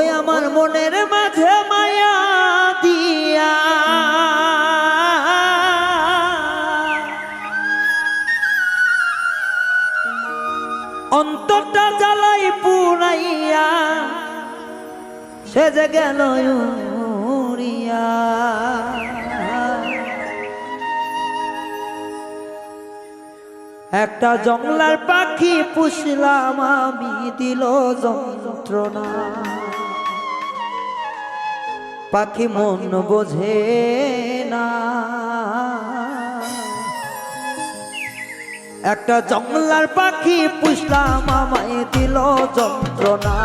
ওই আমার মনের মাঝে মায়া দিয়া। অন্তরটা জ্বালাই পুরাইয়া সে যে গেল একটা জংলার পাখি পুষলাম আমি, দিল যন্ত্রণা। পাখি মন বোঝে না। একটা জংলার পাখি পুষলাম, আমায় দিল যন্ত্রণা।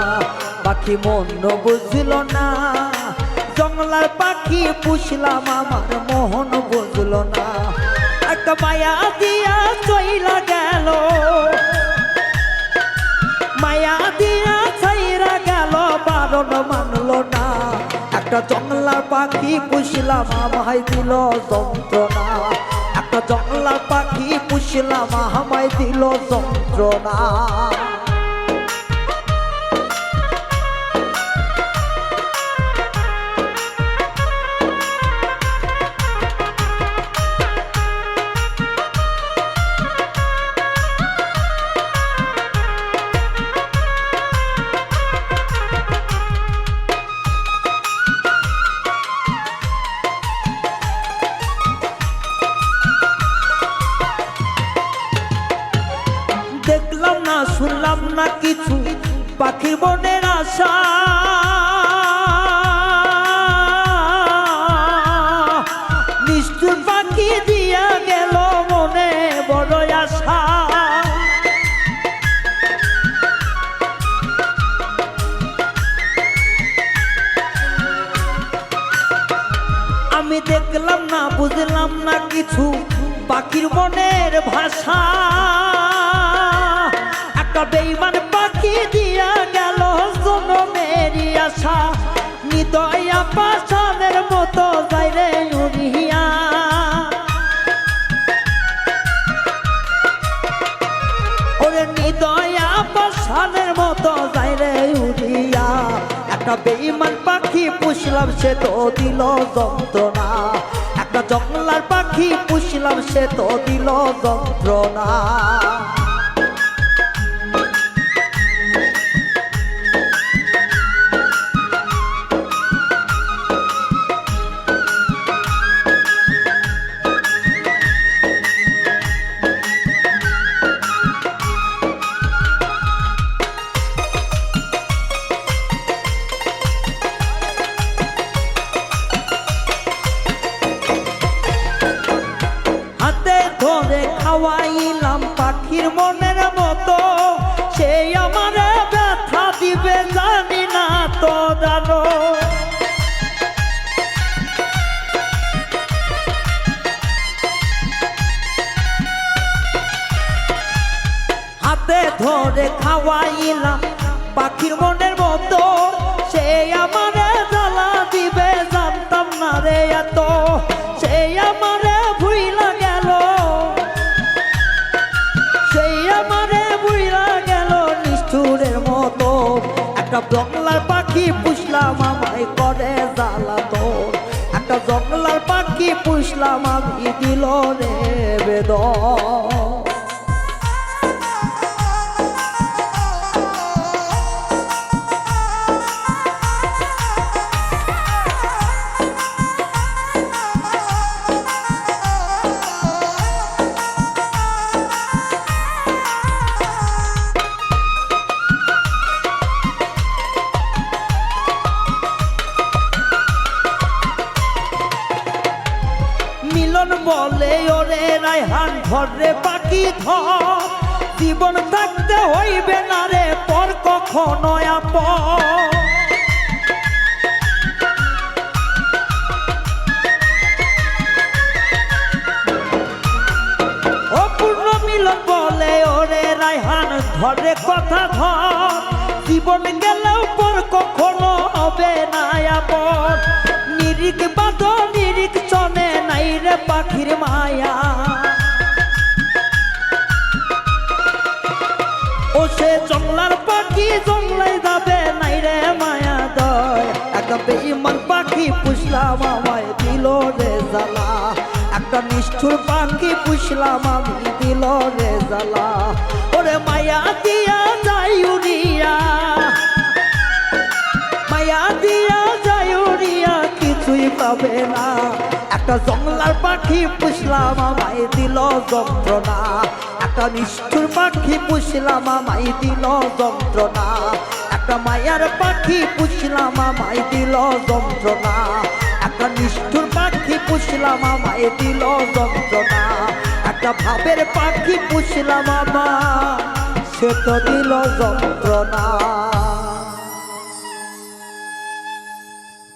পাখি মন বুঝল না। জঙ্গলার পাখি পুষলাম, আমার মোহন বুঝল না। একটা মায়া দিয়া চইলা গেল। মায়া দিয়া ছাইরা গেল, বারণ একটা জঙ্গলার পাখি পুষলাম আমায় দিল যন্ত্রণা। একটা জঙ্গলার পাখি পুষলাম আমায় দিল যন্ত্রণা। না কিছু পাখির মনের আশা। নিষ্ঠুর পাখি দিয়া গেল মনে বড় আশা। আমি দেখলাম না, বুঝলাম না কিছু পাখির মনের ভাষা। একটা বেইমান পাখি দিয়া গেল জনমেরই আশা। নিদয়া পাশানের মতো যাইরে উড়িয়া ওরে নিদয়া পাশানের মতো যাইরে উড়িয়া একটা বেইমান পাখি পুষলাম সে তো দিল যন্ত্রণা। একটা জঙ্গলার পাখি পুষলাম সে তো দিল যন্ত্রণা। ধরে খাওয়াইলাম পাখির মনের মতো। একটা জঙ্গলার পাখি পুষলাম আমায়, করে জ্বালা তো একটা জঙ্গলার পাখি পুষলাম আমি, দিল রে বেদন বলে, ওরে রায়হান, ঘরে পাখি ধর। জীবন থাকতে হইবে না রে, পর কখনো আপন। অপূর্ণ মিলন বলে, ওরে রায়হান ধরে কথা ধর। জীবন গেলেও পর কখনো হবে না আপন। নিরিক বাদ নিরিক চনে নাই রে পাখির মায়া। ও সে জংলার পাখি জংলাই যাবে নাই রে মায়া দয়া। একটা বেঈমান পাখি পুষলাম আমায় দিল রে জ্বালা। একটা নিষ্ঠুর পাখি পুষলাম আমি দিল রে জ্বালা। ওরে মায়া দিয়া যাই উড়িয়া মায়া দিয়া যায় উড়িয়া কিছুই পাবে না। জঙ্গলার পাখি পুষলাম, আমায় দিল যন্ত্রণা। একটা নিষ্ঠুর পাখি পুষলাম, আমায় দিল যন্ত্রণা। একটা মায়ার পাখি পুষলাম, আমায় দিল যন্ত্রণা। একটা নিষ্ঠুর পাখি পুষলাম, আমায় দিল যন্ত্রণা। একটা ভাবের পাখি পুষলাম আমার সে তো দিল যন্ত্রণা।